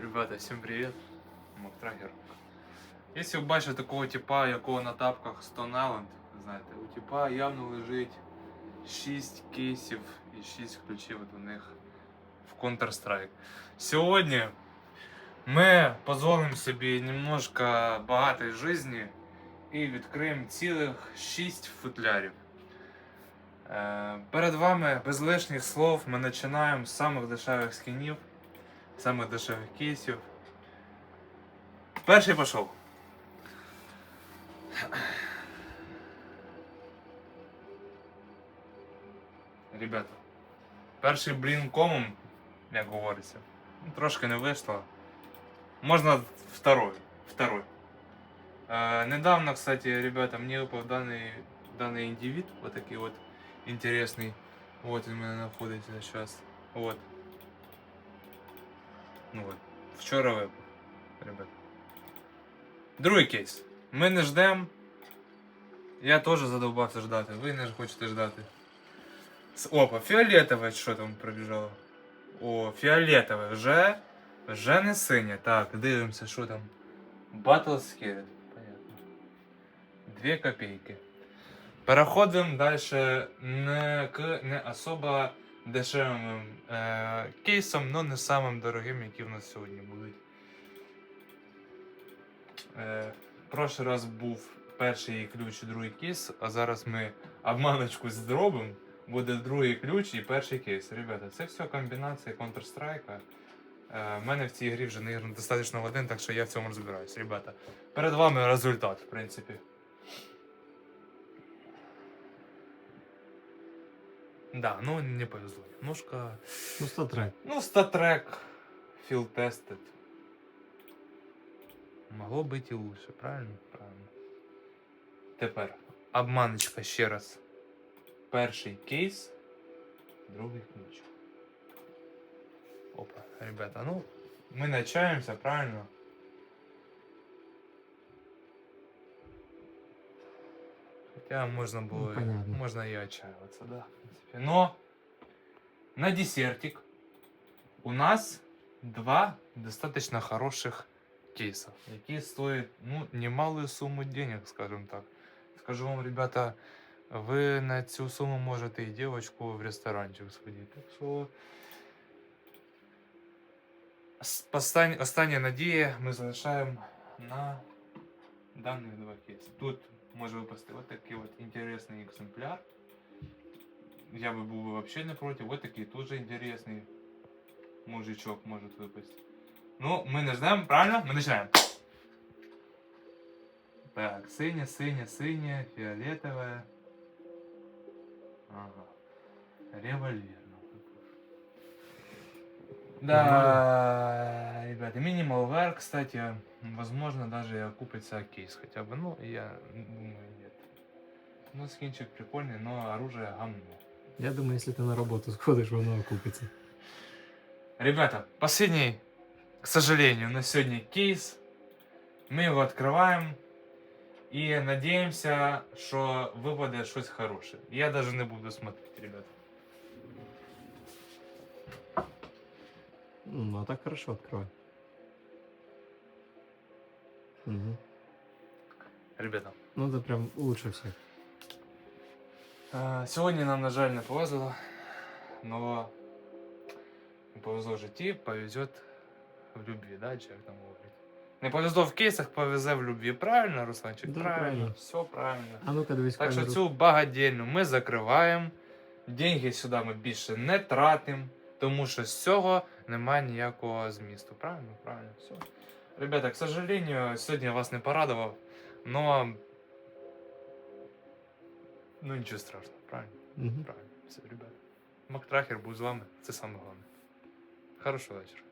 Ребята, всім привіт. Мактрагер. Якщо ви бачите такого типа, якого на тапках Island, знаєте, у типа явно лежить 6 кейсів і 6 ключів от у них в Counter-Strike. Сьогодні ми дозволимо собі немножко багатої житті і відкриємо цілих 6 футлярів. Е, Перед вами без лишніх слов ми починаємо з самих дешевих скінів, самих дешевих кейсів. Перший пішов. Ребята, перший блін комом, як говориться, ну, трошки не вийшло. Можна второй. второй. Э, недавно, кстати, ребята, мне выпал данный, данный индивид, вот такой вот интересный. Вот он у меня находится сейчас. Вот. Ну вот. Вчора випав, ребят. Другий кейс. Ми не ждемо. Я теж задовбався ждати. Ви не ж хочете ждати. С- Опа, фіолетове що там пробіжало? О, фіолетове. Вже. Вже не синє. Так, дивимося, що там. Battle Scared. Понятно. Дві копійки. Переходимо далі не к не особо дешевим е, кейсам, але не самим дорогим, які в нас сьогодні будуть. Е, прошлий раз був перший ключ і другий кейс, а зараз ми обманочку зробимо. Буде другий ключ і перший кейс. Ребята, це все комбінація Counter-Strike. Е, в мене в цій грі вже наіграно достатньо годин, так що я в цьому розбираюсь. Ребята, перед вами результат, в принципі. Да, ну не повезло. Немножко. Ну, статрек. Ну, статрек, field tested. Могло бути і лучше, правильно? Правильно. Тепер обманочка ще раз. Перший кейс, другий ключ. Опа, ребята, ну, ми начаємося, правильно? Хотя можно было, понятно. можно и отчаиваться, да, в принципе. Но на десертик у нас два достаточно хороших кейса, які стоят, ну, немалую сумму денег, скажем так. Скажу вам, ребята, ви на цю суму можете і дівчинку в ресторанчик сходити. Так що с- остань- остання надія ми залишаємо на даних два кейси. Тут може випасти ось такий от інтересний екземпляр. Я би був би вообще не проти. Ось такий теж інтересний мужичок може випасти. Ну, ми не ждемо, правильно? Ми починаємо. Так, синя, синя, синя, фіолетове. Ага. Револьвер. нам выпал. Да, ребята, Minimal Wear, кстати, возможно, даже и окупится кейс хотя бы. Ну, я думаю, нет. Ну, скинчик прикольный, но оружие гамно. Я думаю, якщо ти на роботу сходиш, воно окупиться. Ребята, последний, к сожалению, на сегодня кейс. Мы его открываем и надеемся, что выпадет что-то хорошее. Я даже не буду смотреть, ребята. Ну, а так хорошо відкривай. Угу. Ребята, Ну, це прям лучше всіх. Е, Сьогодні нам, на жаль, не повезло, но не повезло в житті, повезет в любві, да, чи як там говорить. Не повезло в кейсах, повезе в любві. Правильно, Русланчик? Да, правильно. правильно. Все правильно. А ну-ка дивись Так що камеру. цю багадільну ми закриваємо. Деньги сюди ми більше не тратимо, тому що з цього немає ніякого змісту. Правильно? Правильно, все. Ребята, к сожалению, сьогодні я вас не порадував, но ну нічого страшного, правильно? Мгм. Правильно, все, ребята. Мактрахер був з вами, це саме головне. Хорошого вечора.